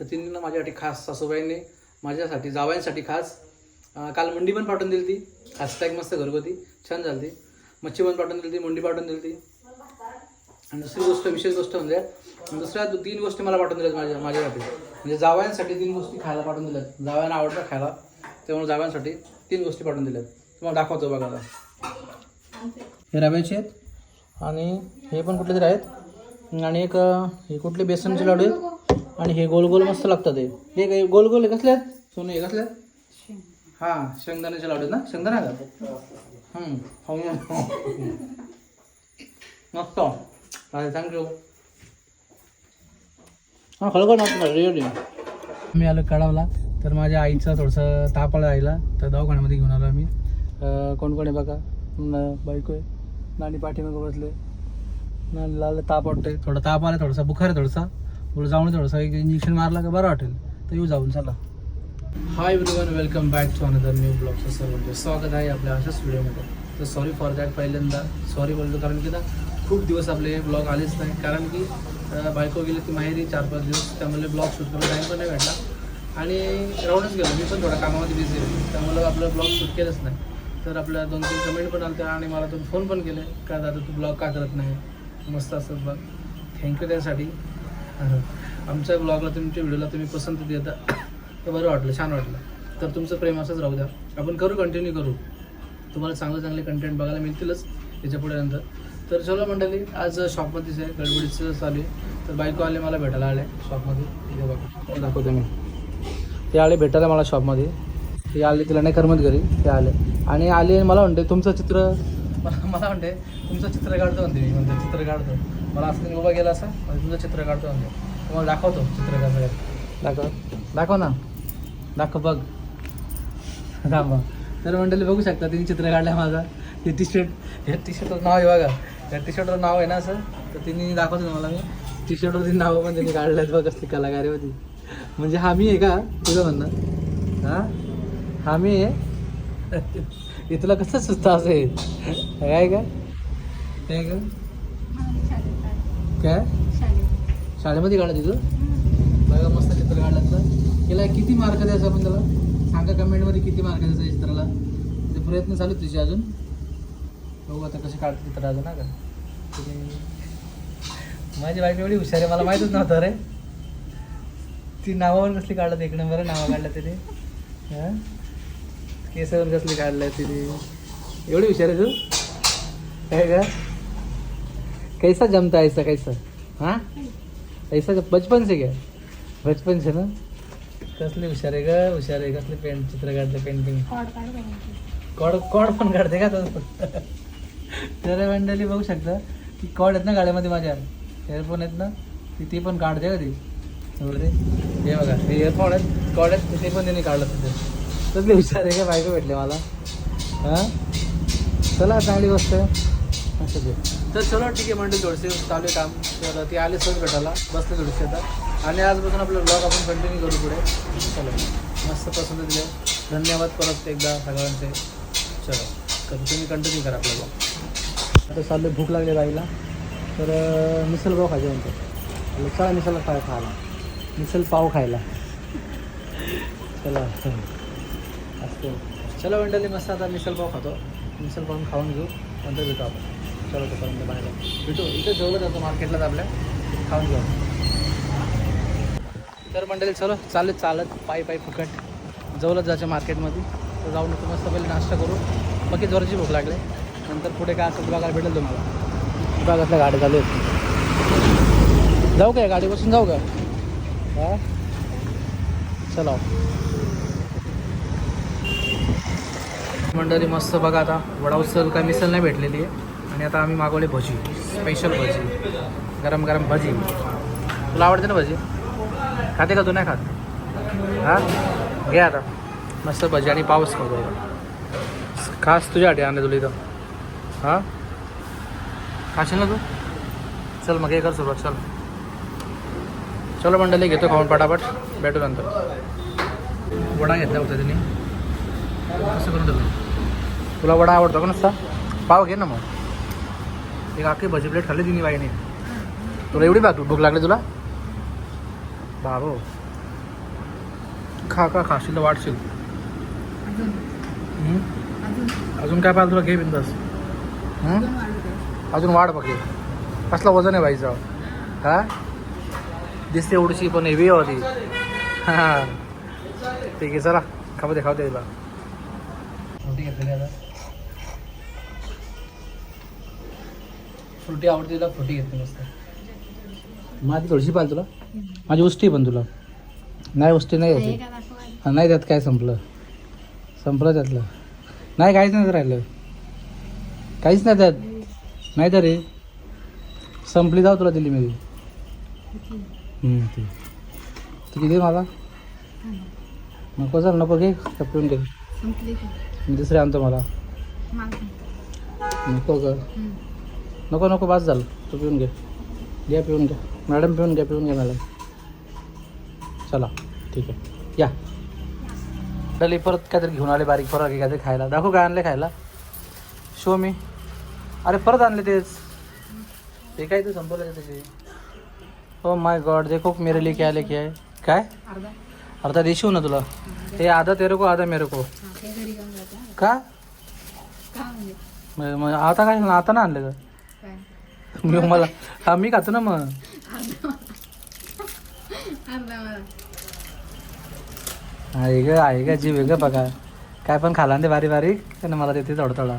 तर तिने ना माझ्यासाठी खास सासूबाईंनी माझ्यासाठी जावयांसाठी खास. काल मुंडी पण पाठवून दिली ती खास एक मस्त घरगुती. छान झाली ती मच्छी पण पाठवून दिली ती मुंडी पाठवून दिली ती आणि दुसरी गोष्ट विशेष गोष्ट म्हणजे दुसऱ्या तीन गोष्टी मला पाठवून दिल्यात माझ्या माझ्यासाठी. म्हणजे जावयांसाठी तीन गोष्टी खायला पाठवून दिल्यात. जावयांना आवडतं खायला. त्यामुळे जावयांसाठी तीन गोष्टी पाठवून दिल्यात. तुम्हाला दाखवतो बघायला हे रव्याचे आहेत. आणि हे पण कुठले तरी आहेत. आणि एक हे कुठले बेसनचे लाडू आहेत? आणि हे गोल गोल मस्त लागतात हे हे काय गोल गोल आहे कसले? आहेत सोने हे कसले? आहेत हां शेंगदाण्याचे लाडू आहेत ना? शेंगदाणा का? हम्म, खाऊया. मस्त. थँक्यू हां खरोखर मस्त रेडी मी आलो कळावला तर माझ्या आईचा थोडंसं ताप आला आईला. तर दवाखान्यामध्ये घेऊन आलो आम्ही. अं, कोण कोण आहे बघा? न- बायको आहे. नाणी पाठीमागं बसले. नानीला ताप वाटतोय. थोडा ताप आला थोडासा बुखार आहे थोडासा. थोडं जाऊन थोडंसं एक इंजेक्शन मारला का बरं वाटेल. तर येऊ जाऊन चला. Hi everyone welcome back to another new ब्लॉगचं म्हणजे स्वागत आहे आपल्या अशाच व्हिडिओमध्ये. तर सॉरी फॉर दॅट पहिल्यांदा. सॉरी बोलतो कारण की ना खूप दिवस आपले ब्लॉग आलेच नाही. कारण की बायको गेली ती माहेरी चार पाच दिवस. त्यामुळे ब्लॉग शूट करायला टाईम पण नाही भेटला. आणि राहूनच गेलो. मी पण थोडा कामामध्ये बिझी होतो त्यामुळे आपलं ब्लॉग शूट केलंच नाही. तर आपल्या दोन तीन कमेंट पण आलते आणि मला तुम्ही फोन पण केले. का दादा तू ब्लॉग का करत नाही? मस्त असत बघ. थँक्यू त्यासाठी. आमच्या ब्लॉगला तुमच्या व्हिडिओला तुम्ही पसंती देता तर बरं वाटलं छान वाटलं. तर तुमचं प्रेम असंच राहू द्या. आपण करू कंटिन्यू करू. तुम्हाला चांगले चांगले कंटेंट बघायला मिळतीलच याच्यापुढे नंतर. तर चलो मंडळी आज शॉपमध्येच आहे गडबडीचं चालू आहे. तर बायको आले मला भेटायला आले शॉपमध्ये इथे दाखवतो मी. ते आले भेटायला मला शॉपमध्ये ते आले तिला नाही करमत घरी. ते आले. आणि आले मला म्हणते तुमचं चित्र मला मला म्हणते तुमचं चित्र काढतो म्हणते मी. म्हणते चित्र काढतो. मला असं उभा गेला असं म्हणजे तुमचं चित्र काढतो म्हणते. तुम्हाला दाखवतो चित्र कसं दाखव. दाखव ना. दाखव बघ. थांबा तर मंडळी बघू शकता तिने चित्र काढलं माझा. हे टी शर्ट हे टी शर्टवर नाव आहे बघा. त्या टी शर्टवर नाव आहे ना असं तर तिने दाखवतो तुम्हाला मी. टी शर्टवरती नावं पण त्यांनी काढलं आहेत बघ कसली कलाकारी होती म्हणजे हा मी आहे का? तुझं म्हणणं. हां? हा मी आहे? हे तुला कसं सुचतं असं आहे काय का काय का काय? शाळेमध्ये काढा तिथं बघा मस्त चित्र काढलं तर याला किती मार्क द्यायचं आपण त्याला? सांगा कमेंटमध्ये किती मार्क द्यायचं चित्राला. ते प्रयत्न चालू तुझे अजून. बघू आता कसे काढते चित्र अजून ना का? माझी बायको एवढी हुशार आहे मला माहीतच नव्हतं रे ती नावावर कसली काढलं एक नंबर नावं काढलं तिने हां? केसावर कसली काढलं तिने? एवढी हुशार आहे तू काय का कैसा जमता ऐसा कैसा? हाँ? ऐसा बचपन से क्या? बचपन से ना? कसले हुशार आहे का हुशार आहे. कसले पेंट चित्र काढते पेंटिंग कॉड कॉड पण काढते का तो? तर मंडळी बघू शकता. की कॉड आहेत ना गाड्यामध्ये माझ्या? इयरफोन आहेत ना? ती ती पण काढते का ती? हे बघा हे इयरफोन आहेत. कॉड आहेत ते पण त्यांनी काढलं तिथे. कसले विचार आहे का? बायको भेटले मला. हां? चला चांगली गोष्ट. आहे असं तर चलो ठीक आहे म्हणजे थोडेसे चालू आहे काम. तर ते आले सहज भेटायला. बसले थोडेसे आता. आणि आजपासून आपलं ब्लॉग आपण कंटिन्यू करू पुढे. चला. मस्त पसंत दिले. धन्यवाद परत एकदा सगळ्यांचे. चलो. तर तुम्ही कंटिन्यू करा आपलं ब्लॉग आता चाललं भूक लागली बाईला. तर मिसल पाव खायचे म्हणतो. चला मिसल पाव खायला. मिसल पाव खायला. चला. हो चला मंडळी मस्त आता मिसल पाव खातो. मिसल पाव खाऊन घेऊ. नंतर भेटू आपण. चलो तोपर्यंत बाहेर भेटू. इथं जेवलं जातो मार्केटलाच आपल्या खाऊन घेऊ तर मंडळी चलो चालत चालत पायी पायी फुकट. जवळच जायचं मार्केटमध्ये. तर जाऊन तू मस्त पहिले नाश्ता करू. बाकी जोराची भूक लागले. नंतर पुढे काय असं ते बघायला भेटेल तुम्हाला. विभागातल्या गाडी चालू आहेत जाऊ का या गाडी बसून जाऊ का? चला. मंडळी मस्त बघा आता. वडा उचल काय मिसल नाही भेटलेली आहे. आणि आता आम्ही मागवले भजी. स्पेशल भजी. गरम गरम भजी. तुला आवडते ना भजी? खाते का तू? नाही खात? हां? घे आता. मस्त भजी आणि पाऊस खाऊ खास तुझ्यासाठी आणले तुला इथं. हां? खाशील ना तू? चल मग हे कर सुरुवात. चल. चलो मंडळी घेतो खाऊन पटापट. भेटू नंतर. वडा घेतला होता तिने. कसं करून तुला वडा आवडतो का नसता? पाव घे ना मग. एक अख्खी भजी प्लेट खाल्ली तिने बाईने. तुला एवढी बाकी भूक लागली तुला? बाबो. खा का खाशील तर वाटशील अजून. काय पाहिजे तुला? घे बिंदास. अजून वाढ बघे कसला वजन आहे बाईचं? हा? दिसते एवढीशी पण हेवी होती हा. ठीक आहे चला. खाऊ दे खाऊ दे तिला. फ्रुटी घेतलेली आता. फ्रुटी आवडते तुला? फ्रुटी घेतली मस्त. माझी थोडीशी पाहिजे तुला. माझी उष्टी पण तुला. नाही उष्टी नाही हे का दाखवा हा, नाही त्यात काय संपलं. संपलं त्यातलं. नाही काहीच नाही राहिलं. काहीच नाही त्यात. नाही तर. रे संपली जाऊ तुला दिली मी हम्म, ती. तू किती मला? नको चल नको घे. का पिऊन घे. संपली. की मी दुसरे आणतो मला. नको ग. नको नको बास झालं. तू पिऊन घे. घ्या पिऊन घ्या. मॅडम पिऊन घ्या पिऊन घ्या मॅडम. चला ठीक आहे. या. डली परत काहीतरी घेऊन आले बारीक परत काहीतरी खायला. दाखव काय आणले खायला. शो मी अरे परत आणले तेच. ते काय ते संपवलं त्याचे? हो माय गॉड देखो मेरे लिए क्या लेके आहे काय? अर्धा. अर्धा देशीव ना तुला? हे आधा तेरे को आधा मेरे को का? का म्हणजे? मग मग आता काय आता ना आणले का? मी मला हा मी खातो ना मग. आहे ग आहे ग जीव आहे ग बघा. काय पण खाला ते बारीक बारीक त्यानं मला देते थोडा थोडा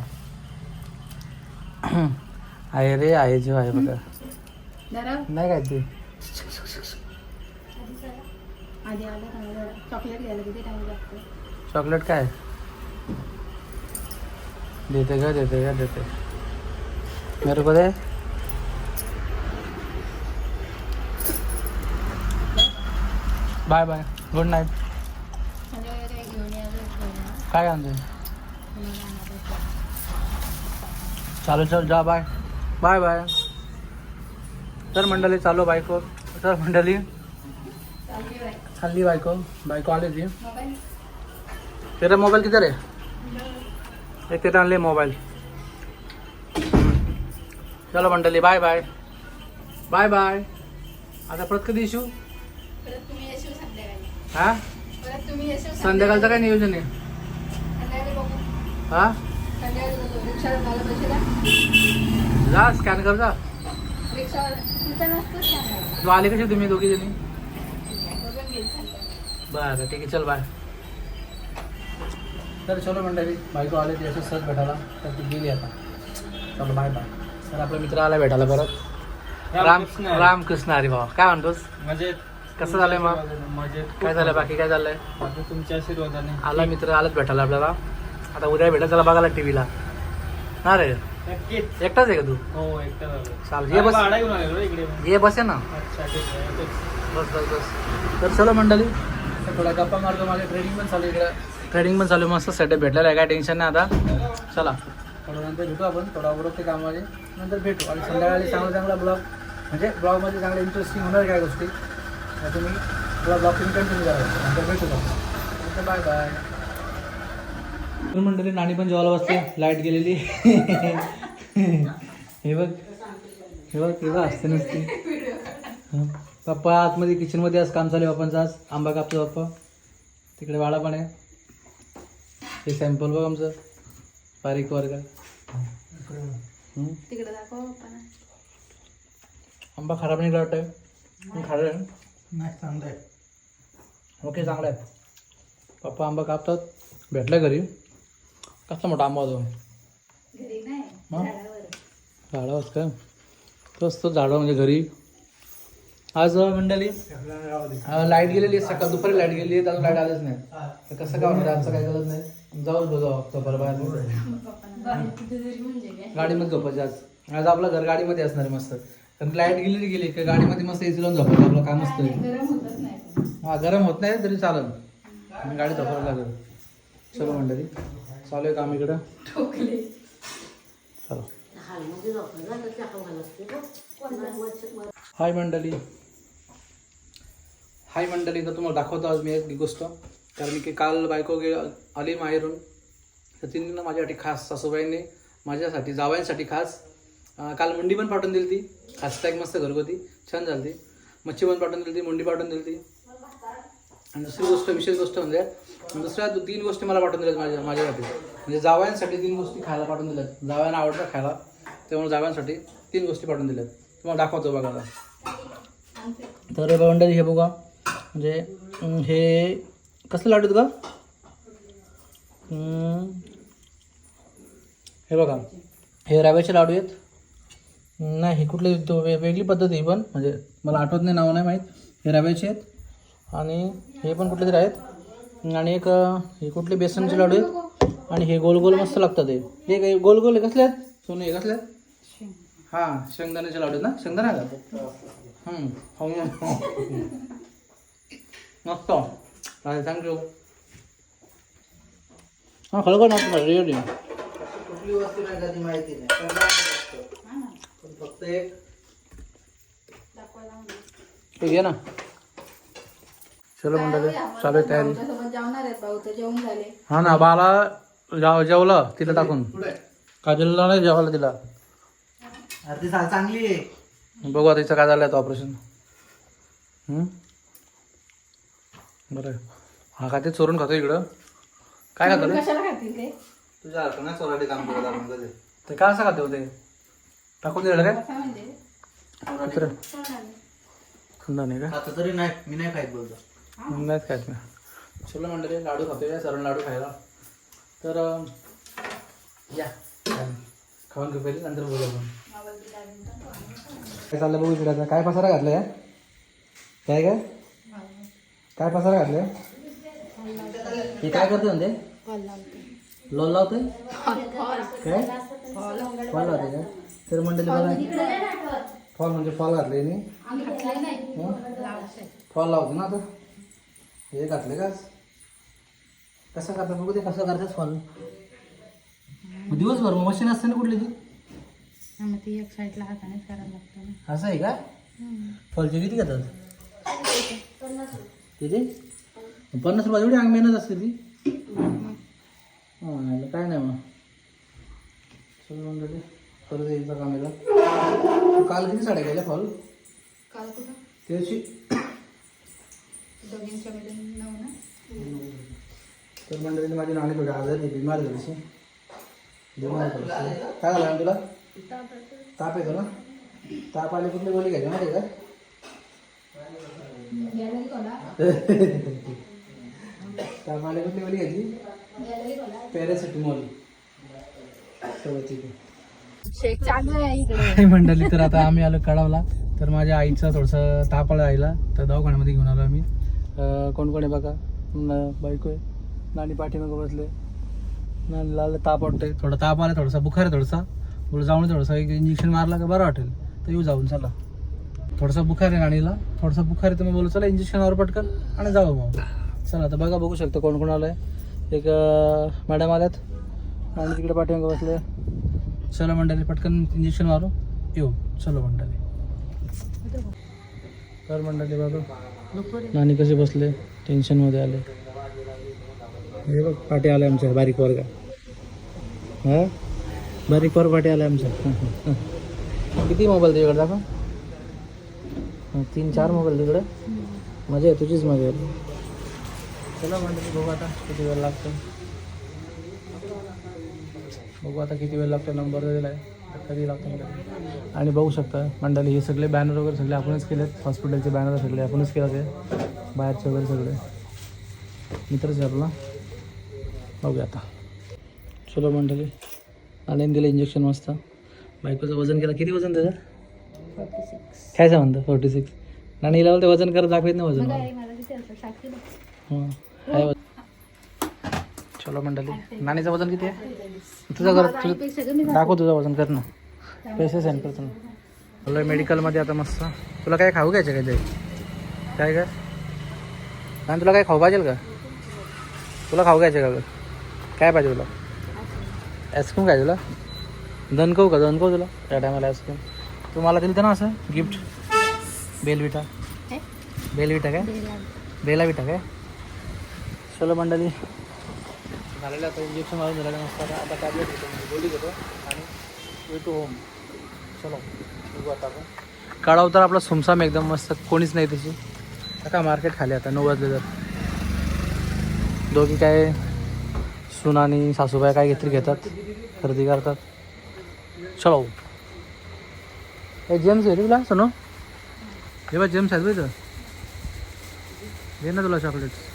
आहे रे आहे जीव आहे बघा. नाही काय ते आधी आलं चांगलं चॉकलेट घ्यायला किती टाइम लागतो? चॉकलेट काय? देते ग देते ग देते. मेरे को दे. Bye bye. गुड नाईट संध्याकाळी काही घेऊन यायचं काय आणते चालू चल जा बाय. Bye bye. तर मंडळी चालू बायको तर मंडळी. चालली बायको बायको आली ती तेरा मोबाईल किती रे? एक ते आणले मोबाईल. चलो मंडळी बाय बाय बाय बाय आता परत कधी इशू संध्याकाळी. हा? संध्याकाळचं काय नियोजन आहे? हा? जा स्कॅन कर जा. तू आले कसे तुम्ही दोघी जणी बरं ठीक आहे चल बाय तर चलो मंडळी बायको आले ती अशी सहज भेटायला तर ती गेली आता. चलो बाय बाय तर आपला मित्र आला भेटायला परत. राम रामकृष्ण हरी भाऊ काय म्हणतोस? म्हणजे कसं झालंय मग? म्हणजे काय झालं? बाकी काय झालंय? तुमच्या आशीर्वादाने. आला मित्र आलाच भेटायला आपल्याला. आता उद्या भेटा त्याला बघायला टी व्हीला ना रे? नक्कीच. एकटाच आहे का तू? हो एकटा झालो चाल ये बस. भाडा घेऊन आलेलो इकडे ये बस आहे ना. अच्छा ठीक आहे येतोच. बस बस बस. तर चलो मंडळी. थोडा गप्पा मारतो माझे ट्रेडिंग पण चालू आहे इकडे. ट्रेडिंग पण चालू आहे मस्त सेटअप भेटलेला आहे. काय टेन्शन नाही आता. चला. थोडं नंतर भेटू आपण थोडा उरकते कामाचे नंतर भेटू. आणि संध्याकाळी चांगला चांगला ब्लॉग म्हणजे ब्लॉगमध्ये चांगलं इंटरेस्टिंग होणार काय गोष्टी. तर तुम्ही थोडा ब्लॉग कंटिन्यू करा. नंतर भेटू आपण. नंतर बाय बाय मंडळी नाणी पण जेवायला बसते लाइट गेलेली. हे बघ हे बघ हे बघ असते नसते. पप्पा आतमध्ये किचनमध्ये आज काम चालू आहे पप्पांचं आज. आंबा कापतो पप्पा. तिकडे वाडा पण आहे. हे सॅम्पल बघ आमचं. बारीक वर्ग. आंबा खराब नाही वाटत आहे खाल्लं आहे नाही चांगलं आहे. ओके चांगला आहे. पप्पा आंबा कापतात. भेटलं घरी. कसला मोठा आंबा होतो? घरी नाही मग? झाडावर. झाडावर का? तोच तो झाडं म्हणजे घरी. आज मंडळी लाइट गेलेली आहे सकाळ दुपारी लाइट गेली आहे त्याला लाइट आलंच नाही. तर कसं काय म्हणजे आजचं काय करत नाही. जाऊच बघा दुपार बाहेर जरी म्हणजे काय? गाडीमध्ये झोपायचं आज. आज आपलं घर गाडीमध्ये असणार आहे मस्त. कारण लाइट गेली गेली की गाडीमध्ये मस्त एसी लावून झोपायचं आपलं काम असतं गरम होतच नाही पण. हा गरम होत नाही तरी चालेल. गाडी झोपायला लागेल. चलो मंडळी. चालू आहे काम इकडं. ठोकले. चलो. हाय मंडळी. हाय मंडळी तर तुम्हाला दाखवतो आज मी एक गोष्ट. कारण की काल बायको गे आली माहेरून. तर तिने ना माझ्यासाठी खास सासूबाईंनी माझ्यासाठी जावयांसाठी खास काल मुंडी पण पाठवून दिली ती. खास एक मस्त घरगुती. छान झाली ती. मच्छी पण पाठवून दिली ती मुंडी पाठवून दिली ती. आणि दुसरी गोष्ट विशेष गोष्ट म्हणजे म्हणजे दुसऱ्या तीन गोष्टी मला पाठवून दिल्यात माझ्या माझ्यासाठी म्हणजे जावयांसाठी तीन गोष्टी खायला पाठवून दिल्यात. जावयांना आवडतं खायला. त्यामुळे जावयांसाठी तीन गोष्टी पाठवून दिल्यात. तुम्हाला दाखवतो बघा तर मंडळी हे बघा. म्हणजे हे कसले लाडू आहेत का हे बघा. हे रव्याचे लाडू आहेत. नाही हे कुठले तो वे वेगळी पद्धत आहे ही पण. म्हणजे मला आठवत नाही नाव नाही माहीत. हे रव्याचे आहेत. आणि हे पण कुठले तरी आहेत. आणि एक हे कुठले बेसनचे लाडू आहेत? आणि हे गोल गोल मस्त लागतात हे हे काही गोल गोल कसले आहेत? सोने हे कसले आहेत? हां शेंगदाण्याचे लाडू आहेत ना? शेंगदाणा का. मस्त. थँक्यू हां खरोखर मस्त रिअली कुठली वस्तू नाही कधी माहिती नाही. फक्त. एक. घे ना. चलो मंडळी चालू आहे तयारी. भाऊच्यासोबत जेवणार आहेत भाऊ तर जेवण झाले. हा ना बाला जेव जेवलं तिला टाकून. काजलला नाही जेवायला तिला. अरे ती चा- चांगली आहे. बघू आता तिचं काय झालं ऑपरेशन बरं. हा का ते चोरून खातो इकडं? काय खातो रे कशाला खातील ते? तुझ्या हातून नाही चोराटे काम करत आपण कधी? ते काय असं खाते होते टाकून दिलं काय काय म्हणजे? कुत्र. नाही का? आता तरी नाही मी नाही खायत बोलतो. नाहीच खायच ना. चलो मंडळी लाडू खातोय सरण लाडू खायला. तर या. खाऊन घेऊ पहिले नंतर बोलू आपण. काय चाललं बघू फिरायचं काय पसारा घातलाय? काय काय काय पसारा घातलं हे काय करते म्हणते? लोल लावते काय? फॉल लावते काय तर मंडळी बघा. फॉल म्हणजे फॉल घातले नी फॉल लावतो ना आता. हे घातले का? कसं करतात बघू ते कसं करतात फॉल दिवसभर मग मशीन असते ना कुठली ती? ती एक साईडला हातानेच करायला लागतं ना. असं आहे का? फॉलचे किती घेतात? किती? पन्नास रुपये एवढी अंग मेहनत असते ती? हां काय नाही मग. चल मंडळी परत एकदा कामाला. काल किती साड्या गेल्या फॉल काल कुठं? त्याची दोघींच्या मिळून नऊ ना? तर मंडळी माझी नाणी थोडी आजारी आहे, बिमार झाली. बिमार. काय झालं तुला ताप येतो ना? ताप आले कुठली गोळी घ्यायची माहिती आहे गॅलरी कोणा का ताप आले कुठली गोळी घ्यायची? गॅलरी कोणा पॅरासिटामॉल सगळं ठीक आहे. शेक चालू आहे इकडे. मंडळी तर आता आम्ही आलो कळवला तर माझ्या आईचा थोडंसं ताप आला आईला. तर दवाखान्यामध्ये घेऊन आलो आम्ही. कोण कोण आहे बघा? न- बायको आहे. नानी पाठीमागं बसले. नानीला लाल ताप वाटतोय. थोडा ताप आला थोडासा बुखार आहे थोडासा. बोल जाऊन थोडंसं एक इंजेक्शन मारला का बरं वाटेल. तर येऊ जाऊन चला. थोडासा बुखार आहे नाणीला थोडासा बुखार आहे तर मग बोलू चला इंजेक्शनवर पटकन आणि जाऊ मग. चला आता बघा बघू शकता कोण कोण आलं आहे एक मॅडम आल्यात. आणि तिकडे पाठीमागं बसले. चला मंडळी पटकन इंजेक्शन मारू. येऊ. चलो मंडळी. तर मंडळी बघा. नाणी कसे बसले? टेन्शनमध्ये आले. हे बघ पाठी आले आमच्या बारीक वर्ग. हा? बारीक वर पाठी आले आमच्या. किती मोबाईल तुझ्याकडे दाखव. तीन चार मोबाईल तिकडे मजा आहे तुझीच मजा आहे चला म्हणते बघू आता किती वेळ लागतो. बघू आता किती वेळ लागतो नंबर दिला आहे कधी लागतो. आणि बघू शकता मंडळी हे सगळे बॅनर वगैरे सगळे आपणच केलेत. हॉस्पिटलचे बॅनर सगळे आपणच केलं ते बाहेरचे वगैरे सगळे. मित्रच आपला. बघूया आता. चलो मंडळी आणि दिलं इंजेक्शन मस्त. बायकोचं वजन केलं. किती वजन त्याचं? काय म्हणतं फोर्टी सिक्स आणि हिला बोलते वजन करत दाखवत नाही वजन. किलो हं. चलो मंडळी. नानीचं वजन किती आहे? तुझं कर तुझं दाखव तुझं वजन कर ना. पैसे सेंड करतो ना मेडिकलमध्ये आता मस्त. तुला काय खाऊ घ्यायचं काय ते काय काय आणि तुला काय खाऊ पाहिजे का? तुला खाऊ घ्यायचं का? काय पाहिजे तुला? आईस्क्रीम काय तुला? दणकवू का? दणकवू तुला? त्या टायमाला आईस्क्रीम तू मला दिलं ना असं गिफ्ट बेलविटा? बेलविटा काय? बेला विटा काय? चलो मंडळी. झालेलं आता इंजेक्शन मारून झालेलं नसतात आता टॅबलेट घेतो म्हणजे गोळी घेतो आणि वे टू होम चलो बघू आता आपण. काढाव तर आपला सुमसाम एकदम मस्त कोणीच नाही त्याची. का मार्केट खाली आता नऊ वाजले तर. दोघी काय सून आणि सासूबाई काय घेतली घेतात खरेदी करतात. चलो. हे जेम्स आहे रे तुला सोनो? हे बा जेम्स आहेत बघ दे ना तुला चॉकलेट्स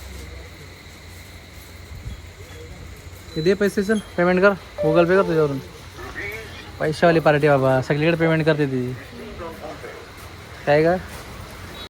ते दे पैसे चल पेमेंट कर. गुगल पे कर तुझ्यावरून. पैशावाली पार्टी बाबा सगळीकडे पेमेंट करते ती. काय का